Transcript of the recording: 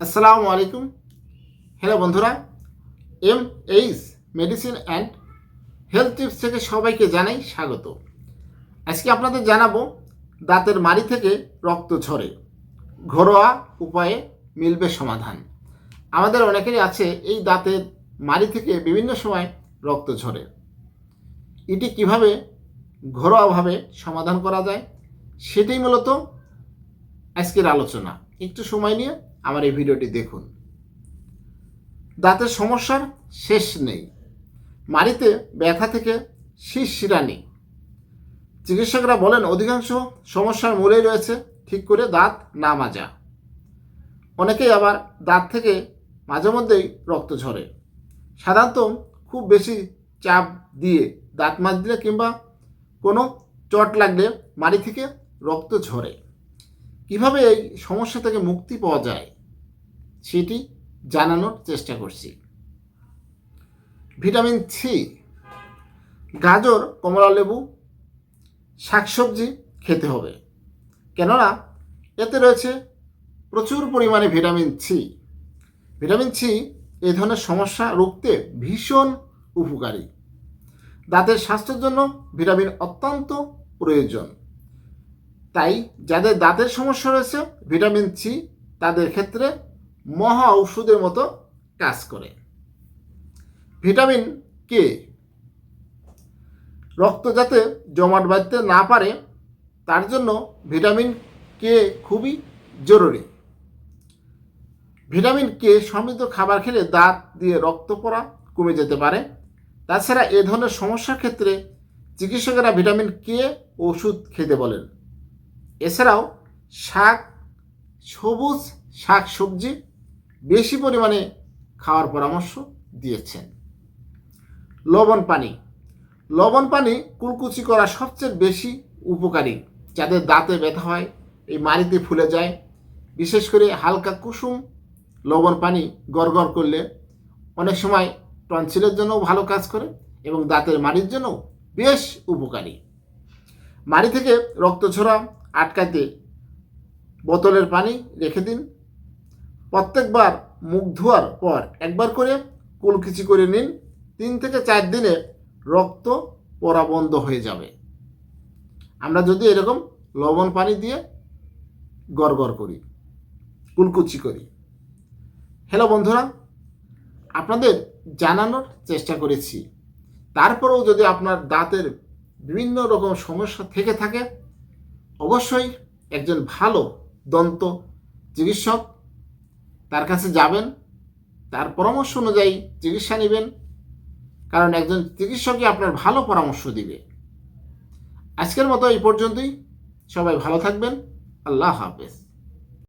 আসসালামু আলাইকুম। হ্যালো বন্ধুরা, M H medicine and health tips থেকে সবাইকে জানাই স্বাগত। আজকে আপনাদের জানাব দাঁতের মাড়ি থেকে রক্ত ঝরে, ঘরোয়া উপায়ে মিলবে সমাধান। আমাদের অনেকেরই আছে এই দাঁতের মাড়ি থেকে বিভিন্ন সময় রক্ত ঝরে। এটি কীভাবে ঘরোয়াভাবে সমাধান করা যায়, সেটাই মূলত আজকের আলোচনা। একটু সময় নিয়ে আমার এই ভিডিওটি দেখুন। দাঁতের সমস্যার শেষ নেই। মাড়িতে ব্যথা থেকে শীষ শিরানি চিকিৎসকরা বলেন, অধিকাংশ সমস্যার মূলেই রয়েছে ঠিক করে দাঁত না মাজা। অনেকেই আবার দাঁত থেকে মাঝে মধ্যেই রক্ত ঝরে। সাধারণত খুব বেশি চাপ দিয়ে দাঁত মাজ দিলে কিংবা কোনো চট লাগলে মাড়ি থেকে রক্ত ঝরে। কীভাবে এই সমস্যা থেকে মুক্তি পাওয়া যায়? সেটি জানানোর চেষ্টা করছি। ভিটামিন সি গাজর, কমলা লেবু, শাকসবজি খেতে হবে। কেননা, এতে রয়েছে প্রচুর পরিমাণে ভিটামিন সি ভিটামিন সি এই ধরনের সমস্যা রুখতে ভীষণ উপকারী। দাঁতের স্বাস্থ্যের জন্য ভিটামিন অত্যন্ত প্রয়োজন। তাই যাদের দাঁতের সমস্যা রয়েছে, ভিটামিন সি তাদের ক্ষেত্রে মহা ঔষধের মতো কাজ করে। Vitamin K? রক্ত যাতে জমাট বাঁধতে না পারে, তার জন্য ভিটামিন কে খুবই জরুরি। ভিটামিন কে সমৃদ্ধ খাবার খেলে দাঁত দিয়ে রক্ত পড়া কমে যেতে পারে। তাছাড়া এ ধরনের সমস্যার ক্ষেত্রে চিকিৎসকেরা ভিটামিন কে ওষুধ খেতে বলেন। এছাড়াও শাক, সবুজ শাক সবজি বেশি পরিমাণে খাওয়ার পরামর্শ দিয়েছেন। লবণ পানি। লবণ পানি কুলকুচি করা সবচেয়ে বেশি উপকারী যাদের দাঁতে ব্যথা হয়, এই মাড়িতে ফুলে যায়। বিশেষ করে হালকা কুসুম লবণ পানি গড়গড় করলে অনেক সময় টনসিলের জন্যও ভালো কাজ করে এবং দাঁতের মাড়ির জন্যও বেশ উপকারী। মাড়ি থেকে রক্ত ঝরা আটকাতে বোতলের পানি রেখে দিন প্রত্যেকবার মুখ ধোয়ার পর একবার করে কুলকিচি করে নিন। তিন থেকে চার দিনে রক্ত পরা বন্ধ হয়ে যাবে। আমরা যদি এরকম লবণ পানি দিয়ে গড়গড় করি, কুলকুচি করি। হ্যালো বন্ধুরা, আপনাদের জানানোর চেষ্টা করেছি। তারপরেও যদি আপনার দাঁতের বিভিন্ন রকম সমস্যা থেকে থাকে, অবশ্যই একজন ভালো দন্ত চিকিৎসক তার কাছে যাবেন, তার পরামর্শ অনুযায়ী চিকিৎসা নেবেন, কারণ একজন চিকিৎসকই আপনার ভালো পরামর্শ দিবে। আজকের মতো এই পর্যন্তই। সবাই ভালো থাকবেন। আল্লাহ হাফেজ।